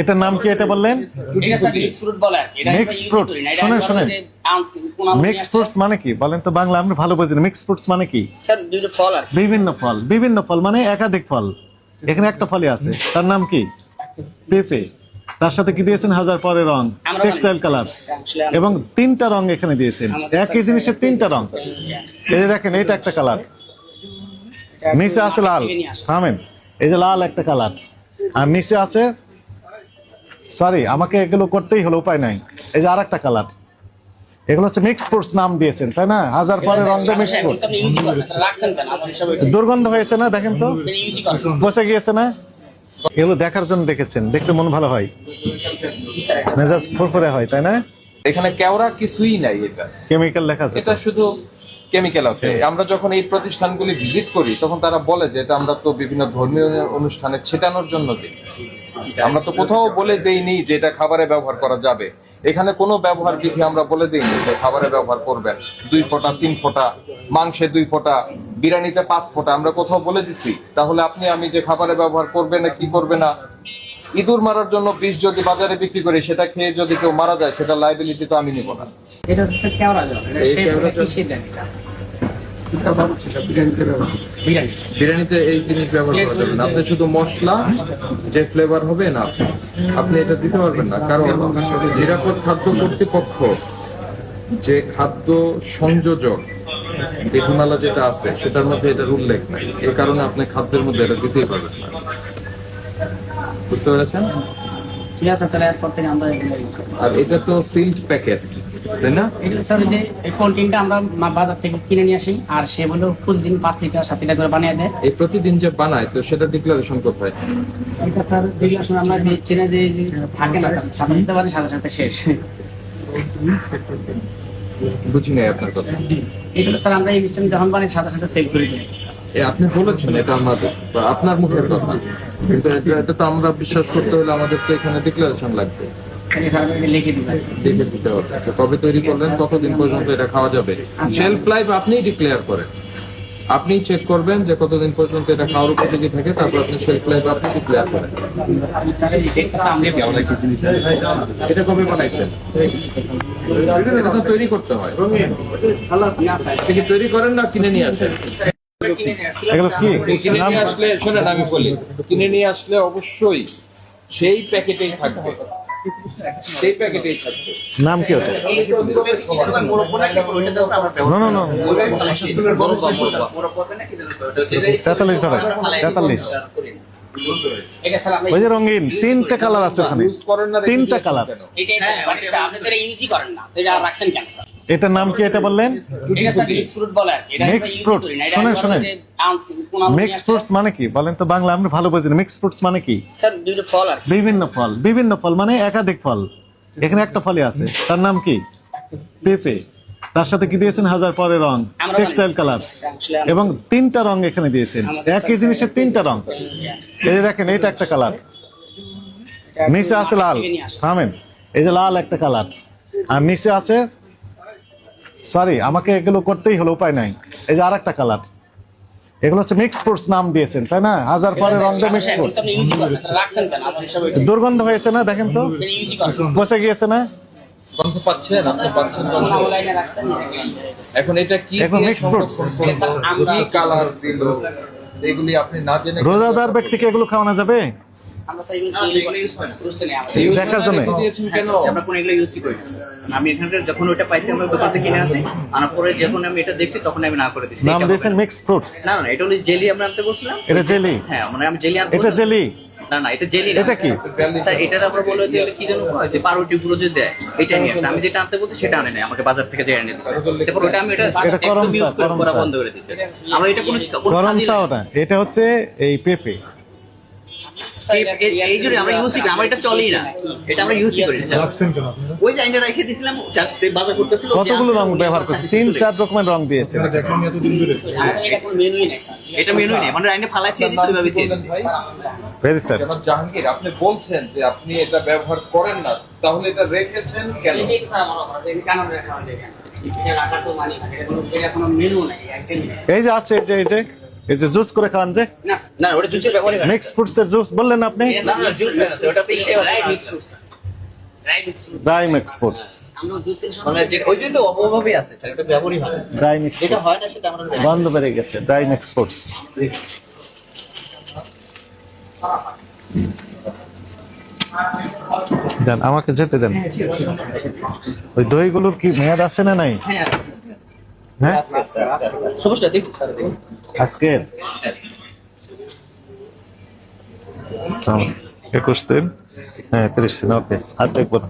এটার নাম কি এটা বললেন? মিক্স ফ্রুট বলে আর কি। এটা Mixed আমরা use fruits, করি না, এটা শোনেন, শোনেন। যে আনছি, কোনা নিয়ে মিক্স ফ্রুটস মানে কি? বলেন তো বাংলা আমরা ভালো বুঝি না মিক্স ফ্রুটস মানে কি। বিভিন্ন ফল। বিভিন্ন ফল মানে একাধিক ফল। এখানে একটা ফলই আছে। তার নাম কি? পেঁপে। তার সাথে কি দিয়েছেন? হাজার পরে রং। টেক্সটাইল কালার এবং তিনটা রং এখানে দিয়েছেন। একই জিনিসের তিনটা রং। এই যে দেখেন এটা একটা কালার নিচে আছে লাল। থামেন। এই যে লাল একটা কালার আর নিচে আছে সরি আমাকে এগুলো করতেই হলো উপায় নাই। এই যে আর একটা কালার এগুলো হচ্ছে মিক্স ফ্রুটস নাম দিয়েছেন তাই না? হাজার পরে রং মিক্স দুর্গন্ধ হয়েছে না দেখেন তো? করেন। বসে গিয়েছে না? এগুলো দেখার জন্য দেখেছেন দেখতে মন ভালো হয়? মেজাজ ফুরফুরে হয় তাই না? এখানে কেওড়া কিছুই নাই এটা। কেমিক্যাল লেখা আছে এটা শুধু কেমিক্যাল আছে। আমরা যখন এই প্রতিষ্ঠানগুলি ভিজিট করি তখন তারা বলে যে এটা আমরা তো বিভিন্ন ধর্মীয় অনুষ্ঠানে ছেটানোর জন্য দিই। আমরা তো কোথাও বলে দেইনি যে এটা খাবারে ব্যবহার করা যাবে এখানে কোনো ব্যবহার বিধি আমরা বলে দিইনি যে খাবারে ব্যবহার করবেন দুই ফোঁটা তিন ফোঁটা মাংসে দুই ফোঁটা বিরিয়ানিতে পাঁচ ফোঁটা আমরা কোথাও বলে দিছি তাহলে আপনি আমি যে খাবারে ব্যবহার করবে না কি করবে না ইঁদুর মারার জন্য বিষ যদি বাজারে বিক্রি করি সেটা খেয়ে যদি কেউ মারা যায় সেটা লাইবিলিটি তো আমি নিব না এটা হচ্ছে কেওড়া জল। এটা জল। কিসের দেন এটা? বিরিয়ানি। বিরিয়ানিতে এই জিনিস ব্যবহার করা যাবে না। আপনি শুধু মশলা, যে ফ্লেভার হবে না, আপনি এটা দিতে পারবেন না। কারণ নিরাপদ খাদ্য কর্তৃপক্ষ, যে খাদ্য সংযোজক বিধিমালা যেটা আছে, সেটার মধ্যে এটার উল্লেখ নাই। এই কারণে আপনি খাদ্যের মধ্যে এটা দিতেই পারবেন না। বুঝতে পেরেছেন? ঠিক আছে, তাহলে এরপর থেকে আমরা এগুলো আর এটা তো সিল্ক প্যাকেট তাই না? এগুলো স্যার যে এই কন্টেন্টটা আমরা বাজার থেকে কিনে নিয়ে আসি আর সে বলল প্রতিদিন পাঁচ লিটার সাত লিটার করে বানিয়ে দেয়। এই প্রতিদিন যে বানায় তো সেটা ডিক্লারেশন কোথায়? এটা স্যার আসলে আমরা যে না যে থাকে না স্যার সাথে সাথে পারে সাথে সাথে শেষ। বুঝি নাই আপনার কথা। এগুলো স্যার আমরা এই সিস্টেম যখন বানাই সাথে সাথে সেভ করে দিই। আপনি বলেছেন এটা আমাদের আপনার মুখের কথা। কিন্তু এটা তো আমরা বিশ্বাস করতে হলে আমাদের তো এখানে ডিক্লারেশন লাগবে। তাহলে লিখে দিতে হবে। কবে তৈরি করলেন কতদিন পর্যন্ত এটা খাওয়া যাবে? সেলফ লাইফ আপনিই ডিক্লেয়ার করেন। আপনি চেক করবেন যে কতদিন পর্যন্ত এটা খাওয়ার উপযোগী থাকে তারপর আপনি শেলফ লাইফ আপনি ডিক্লেয়ার করেন। এটা কবে বানাইছেন? এটা তো তৈরি করতে হয়। তৈরি করেন না কিনে নিয়ে আসেন? কিনে নিয়ে আসলে শোনেন আমি বলি কিনে নিয়ে আসলে অবশ্যই সেই প্যাকেটেই থাকবে। নাম কি ওটা না না না তেতাল্লিশ ধরে তেতাল্লিশ। ওই যে রঙিন তিনটা কালার আছে ওখানে। ইউজ তিনটা কালার এটা ইউজই করেন না। এটা রাখছেন কেন স্যার এটার নাম কি এটা বললেন? এটা স্যার মিক্স ফ্রুট বলে আর কি। এটা Mixed আমরা use fruits, করি না, এটা শোনেন, একবার শোনেন। যে আনছি, কোনা নিয়ে মিক্স ফ্রুটস মানে কি? বলেন তো বাংলা আমরা ভালো বুঝি মিক্স ফ্রুটস মানে কি? বিভিন্ন ফল বিভিন্ন ফল মানে একাধিক ফল। এখানে একটা ফলই আছে। তার নাম কি? পেঁপে। তার সাথে কি দিয়েছেন? হাজার পরে রং। টেক্সটাইল কালার এবং তিনটা রং এখানে দিয়েছেন। একই জিনিসের তিনটা রং। এই যে দেখেন এটা একটা কালার নিচে আছে লাল। থামেন। এই যে লাল একটা কালার আর নিচে আছে সরি আমাকে এগুলো করতেই হলো উপায় নাই। এই যে আর একটা কালার এগুলো হচ্ছে মিক্স ফ্রুটস নাম দিয়েছেন তাই না? হাজার পরে রং দিয়ে মিক্স এখন ফ্রুট তো আপনি ইউজই করেন না, স্যার, রাখছেন কেন? আমার হিসাবে এটা- দুর্গন্ধ হয়েছে না দেখেন তো। বসে গিয়েছে না? গন্ধ পাচ্ছেন এখন এটা কি এখন দিয়ে mixed সংরক্ষণ fruits। করব? স্যার, আমরা- কি কালার ছিল এগুলি আপনি না জেনে রোজাদার ব্যক্তিকে এগুলো খাওয়ানো যাবে? আমরা স্যার এগুলো seal করি, বুঝছেন দেখার জন্য। রেখে দিয়েছেন কেন? আমরা কোনো এগুলো ইউজই করি আমি এখানে যখন ওটা পাইছি আমরা দোকান থেকে কিনে আনছি। আনার পরে যখন আমি এটা দেখছি তখন আমি না করে দিচ্ছি নাম দিয়েছেন মিক্স ফ্রুটস না না এটা হলো জেলি আমরা আনতে বলছিলাম। এটা জেলি? হ্যাঁ মানে আমি জেলি আনতে এটা জেলি? না না এটা জেলি এটা কি? স্যার বলে কি যেন যে পাউরুটি গুলো যে দেয় এটা নিয়ে আসছে। আমি যেটা আনতে বলছি সেটা আনে নাই। আমাকে বাজার থেকে যে এনে দিচ্ছে তারপর ওটা আমি এটা একদম ইউজ করে। বন্ধ করে আমরা এটা কোনো কোনো গরম চা না। ওটা। এটা হচ্ছে এই পেঁপে। এই- জন্য আমরা ইউজই করি আমার এটা চলেই না। এটা আমরা ইউজই করি না। ওই যে রেখে দিছিলাম জাস্ট বাজার করতেছিল কতগুলো রং ব্যবহার করছে? তিন চার রকমের রং দিয়েছে। এটা কোনো মেনুই নেই, স্যার। এটা মেনু নেই মানে আইনে ফালাই থেকে দিছিল ওইভাবে ভাই ভেরি স্যার জাহাঙ্গীর আপনি বলছেন যে আপনি এটা ব্যবহার করেন না তাহলে এটা রেখেছেন কেন? এটাই স্যার আমার কেন রাখা হয় দেখেন। এটা রাখার তো মানি মেনু। এই যে আছে এই যে এই যে। এই যে জুস করে খান যে। না ওটা জুসের হয়। মিক্স ফ্রুটসের জুস বললেন আপনি? না না জুস না, ওটা তো ইসে হয়। Mix fruits dry mix fruits fruits মানে যে ওই জন্য তো অভাবে আছে স্যার ওটা হয় ড্রাই মিক্স যেটা হয় না সেটা আমরা বন্ধ বেড়ে গেছে ড্রাই মিক্স ফ্রুটস দেন আমাকে যেতে দেন। ওই দইগুলোর কি মেয়াদ আছে না নাই? হ্যাঁ হ্যাঁ? আজকে দেখুন। একুশ দিন? হ্যাঁ তিরিশ দিন ওকে আর দেখব না।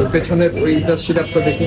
ওই পেছনের ওইটা সিরাপটা দেখি।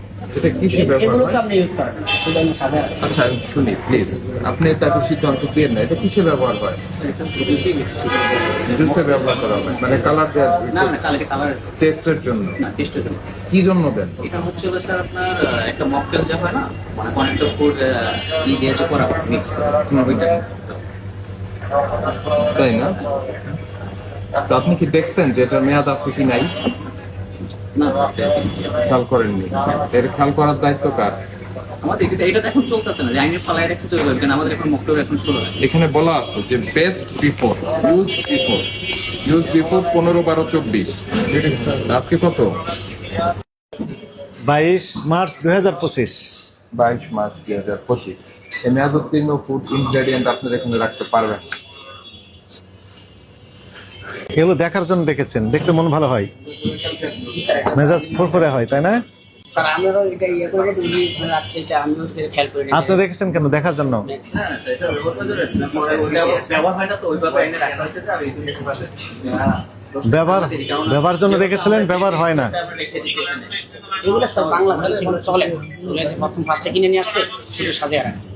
এটা ব্যবহার এগুলো তো আপনি ইউজ করেন শুধু আমি সাদা আচ্ছা শুনি প্লিজ আপনি তাকে সিদ্ধান্ত দিয়ে না এটা কিসে ব্যবহার হয়? জুসে ব্যবহার করা হয় মানে কালার দেওয়ার না না কালকে কালার টেস্টের জন্য। না টেস্টের জন্য। কি জন্য দেন? এটা হচ্ছে হলো স্যার আপনার একটা মকটেল যা হয় না মানে অনেকটা ফুড ই দিয়ে যে করা মিক্স ওইটা। তাই না? তো আপনি কি দেখছেন যে এটার মেয়াদ আছে কি নাই? না খেয়াল করেননি। এর খেয়াল করার দায়িত্ব কার? আমাদের এটা এটা তো এখন চলতেছে না আইনে ফালাই রাখছে চলে যাবে কারণ আমাদের এখন মকটেল এখন ষোলো এখানে বলা আছে যে best before use before use before পনেরো বারো চব্বিশ। আজকে কত? বাইশ মার্চ দুই হাজার পঁচিশ। বাইশ মার্চ দুই হাজার পঁচিশ। এই মেয়াদ উত্তীর্ণ ফুড ইনগ্রেডিয়েন্ট আপনারা এখানে রাখতে পারবেন। এগুলো দেখার জন্য ডেকেছেন দেখলে মন ভালো হয়। মেজাজ ফুরফুরে হয় তাই না? স্যার আমরাও এটা ইয়ে আপনি দেখেছেন কেন? দেখার জন্য? হ্যাঁ স্যার এটা ব্যবহার ব্যবহার জন্য রেখেছিলেন ব্যবহার হয় না। রেখে দিয়েছি এখানে এগুলো সব বাংলা ভালো চলে। প্রথম ফার্স্টে কিনে নিয়ে আসছে শুধু সাজিয়ে রাখছে।